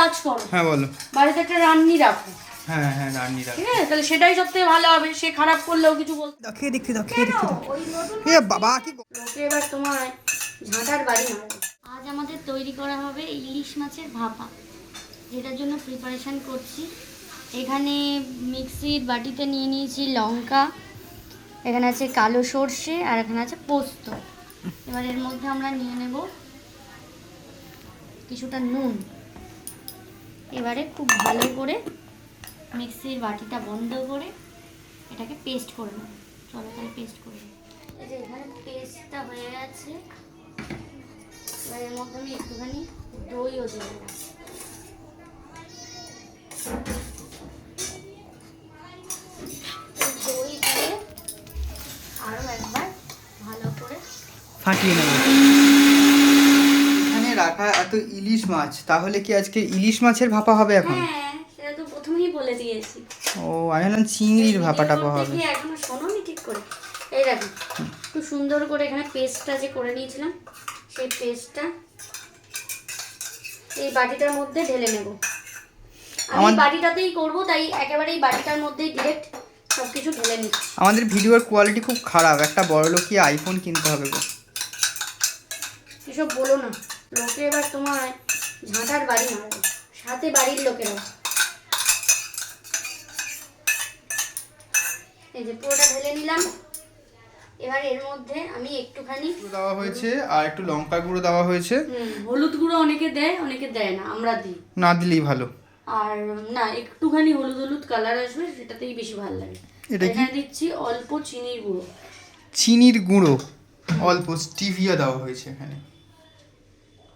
কাজ করো হ্যাঁ বলো। বাড়িতে একটা রান্নি রাখো। হ্যাঁ হ্যাঁ রান্নি রাখ। ঠিক আছে? তাহলে সেটাই ভালো হবে। সে খারাপ করলেও কিছু বলতে খেয়ে দেখতে দাও দেখতে দাও। ওই নতুন এ বাবা কি লোকে এবার তোমার ঝাঁটার বাড়ি মারবে। আজ আমাদের তৈরি করা হবে ইলিশ মাছের ভাপা যেটার জন্য প্রিপারেশান করছি। এখানে মিক্সির বাটিতে নিয়ে নিয়েছি লঙ্কা এখানে আছে কালো সর্ষে আর এখানে আছে পোস্ত। এবার এর মধ্যে আমরা নিয়ে নেব কিছুটা নুন। এবারে খুব ভালো করে মিক্সির বাটিটা বন্ধ করে এটাকে পেস্ট করে নেব। চলো তাহলে পেস্ট করে এই যে এখানে পেস্টটা হয়ে গেছে। এবার এর মধ্যে আমি একটুখানি দইও দেবো। দই দিয়ে আরও একবার ভালো করে ফাটিয়ে নেব। রাখা এত ইলিশ মাছ তাহলে কি আজকে ইলিশ মাছের ভাপা হবে এখন? হ্যাঁ সেটা তো প্রথমেই বলে দিয়েছি। ও আমি ভাবলাম চিংড়ির ভাপাটা হবে। এখনও শোনোনি ঠিক করে। এই দেখো খুব সুন্দর করে এখানে পেস্টটা যে করে নিয়েছিলাম সেই পেস্টটা এই বাটিটার মধ্যে ঢেলে নেব। আমি বাটিটাতেই করব তাই একেবারে এই বাটিটার মধ্যেই ডিরেক্ট সবকিছু ঢেলে নিচ্ছি। আমাদের ভিডিওর কোয়ালিটি খুব খারাপ একটা বড় লোকই আইফোন কিনতে হবে গো। এসব বলো না। লোকে এবার তোমার ঝাঁটার বাড়ি মারবে। সাথে বাড়ির লোকেরা এই যে পুরোটা ঢেলে নিলাম। এবার এর মধ্যে আমি একটুখানি দেওয়া হয়েছে আর একটু লঙ্কা গুঁড়ো দেওয়া হয়েছে। হুম হলুদ গুঁড়ো অনেকে দেয় অনেকে দেয় না আমরা দিই। না দিলেই ভালো। আর না একটুখানি হলুদ হলুদ কালার আসবে সেটাতেই বেশি ভালো লাগে। এটা কি? এখানে দিচ্ছি অল্প চিনির গুঁড়ো। চিনির গুঁড়ো অল্প স্টিভিয়া দেওয়া হয়েছে এখানে।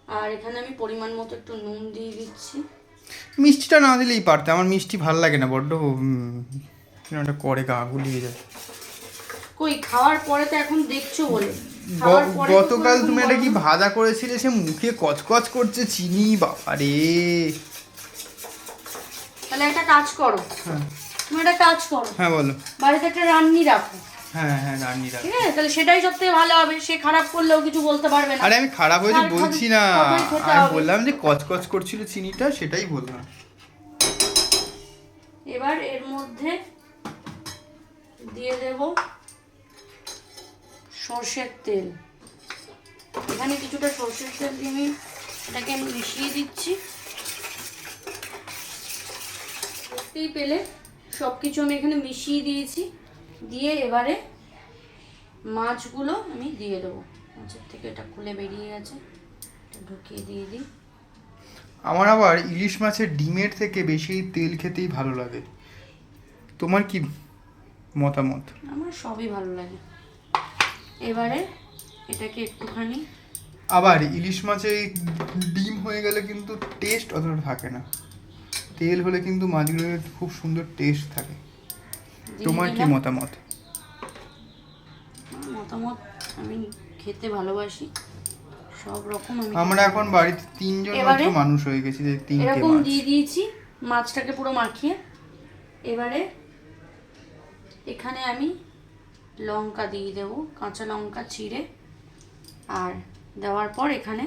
আর এখানে আমি পরিমাণ মতো একটু নুন দিয়ে দিচ্ছি। মিষ্টিটা না দিলেই পারতে আমার মিষ্টি ভালো লাগে না বড্ড একটা করে গা গুলিয়ে যায়। কই খাওয়ার পরে তো এখন দেখছ বলে। গতকাল তুমি একটা কি ভাজা করেছিলে সে মুখে কচকচ করছে চিনি বাবা রে তাহলে একটা কাজ করো। হ্যাঁ। তুমি একটা কাজ করো। হ্যাঁ বলো। বাড়িতে একটা রান্নি রাখো। হ্যাঁ হ্যাঁ রান্নি রাখ ঠিক আছে তাহলে সেটাই সব থেকে ভালো হবে। সে খারাপ করলেও কিছু বলতে পারবে না। আরে আমি খারাপ হয়েছে বলছি না। আমি বললাম যে কচকচ করছিল চিনিটা সেটাই বললাম। এবার এর মধ্যে দিয়ে দেব সর্ষের তেল। এখানে কিছুটা সর্ষের তেল দিয়ে আমি এটাকে আমি মিশিয়ে দিচ্ছি। দেখতেই পেলে সব কিছু আমি এখানে মিশিয়ে দিয়েছি। দিয়ে এবারে মাছগুলো আমি দিয়ে দেবো। মাছের থেকে এটা খুলে বেরিয়ে গেছে। এটা ঢুকিয়ে দিয়ে দিই। আমার আবার ইলিশ মাছের ডিমের থেকে বেশি তেল খেতেই ভালো লাগে। তোমার কি মতামত? আমার সবই ভালো লাগে। এবারে এটাকে একটুখানি আবার ইলিশ মাছে ডিম হয়ে গেলে কিন্তু টেস্ট অতটা থাকে না। তেল হলে কিন্তু মাছগুলোর খুব সুন্দর টেস্ট থাকে। তোমার কি মতামত? মতামত আমি খেতে ভালোবাসি সব রকম আমি আমরা এখন বাড়িতে তিনজন মাত্র? মানুষ হয়ে গেছি যে তিনটে এরকম দিয়ে দিয়েছি মাছটাকে পুরো মাখিয়ে। এবারে এখানে আমি লঙ্কা দিয়ে দেব কাঁচা লঙ্কা চিড়ে। আর দেওয়ার পর এখানে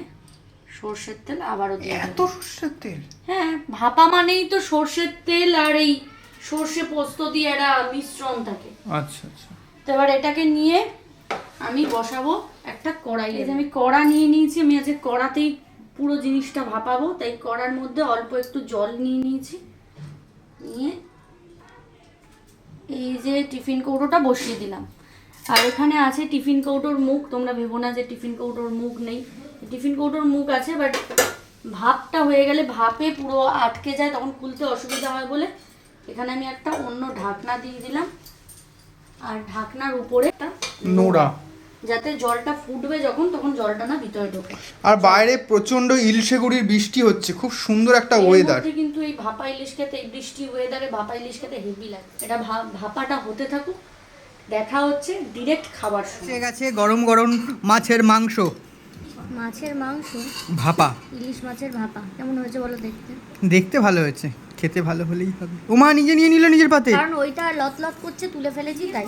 সর্ষের তেল আবারও দিয়ে এত দেবো। সর্ষের তেল? হ্যাঁ ভাপা মানেই তো সর্ষের তেল আর এই সর্ষে পোস্ত দিয়ে একটা মিশ্রণ থাকে। আচ্ছা আচ্ছা। তো এবার এটাকে নিয়ে আমি বসাবো একটা কড়াই এই যে আমি কড়া নিয়ে নিয়েছি আমি আজকে কড়াতেই পুরো জিনিসটা ভাপাবো তাই কড়ার মধ্যে অল্প একটু জল নিয়ে নিয়েছি। নিয়ে এই যে টিফিন কৌটোটা বসিয়ে দিলাম। আর এখানে আছে টিফিন কৌটোর মুখ তোমরা ভেবো না যে টিফিন কৌটোর মুখ নেই। টিফিন কৌটোর মুখ আছে বাট ভাপটা হয়ে গেলে ভাপে পুরো আটকে যায় তখন খুলতে অসুবিধা হয় বলে এখানে আমি একটা অন্য ঢাকনা দিয়ে দিলাম। আর ঢাকনার উপরে একটা নোড়া। যাতে জলটা ফুটবে যখন তখন জলটা না ভিতরে ঢোকে। আর বাইরে প্রচণ্ড ইলশেগুড়ির বৃষ্টি হচ্ছে খুব সুন্দর একটা ওয়েদার কিন্তু এই ভাপা ইলিশ খেতে এই বৃষ্টি ওয়েদারে ভাপা ইলিশ খেতে হেভি লাগে। এটা ভা- ভাপাটা হতে থাকুক দেখা হচ্ছে ডিরেক্ট খাবার সময়। গেছে গরম গরম মাছের মাংস। মাছের মাংস? ভাপা। ইলিশ মাছের ভাপা কেমন হয়েছে বলো দেখতে? দেখতে ভালো হয়েছে। খেতে ভালো হলেই হবে। ওমা নিজে নিয়ে নিল নিজের পাতে। কারণ ওইটা লত লত করছে তুলে ফেলেছি তাই।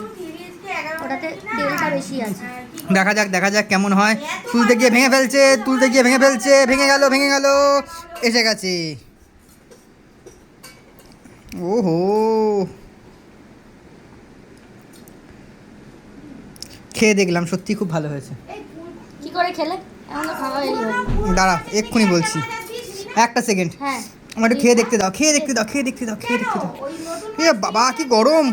ওটাতে তেলটা বেশি আছে। দেখা যাক দেখা যাক কেমন হয়। তুলতে গিয়ে ভেঙে ফেলছে তুলতে গিয়ে ভেঙে ফেলছে ভেঙে গেল ভেঙে গেল এসে গেছে। ওহো। খেয়ে দেখলাম সত্যি খুব ভালো হয়েছে। কি করে খেলে? এমন খাওয়া হয়নি। দাঁড়া এক্ষুনি বলছি। একটা সেকেন্ড। হ্যাঁ। আমার একটু খেয়ে দেখতে দাও, খেয়ে দেখতে দাও, খেয়ে দেখতে দাও, খেয়ে দেখতে দাও। বাবা, কি গরম।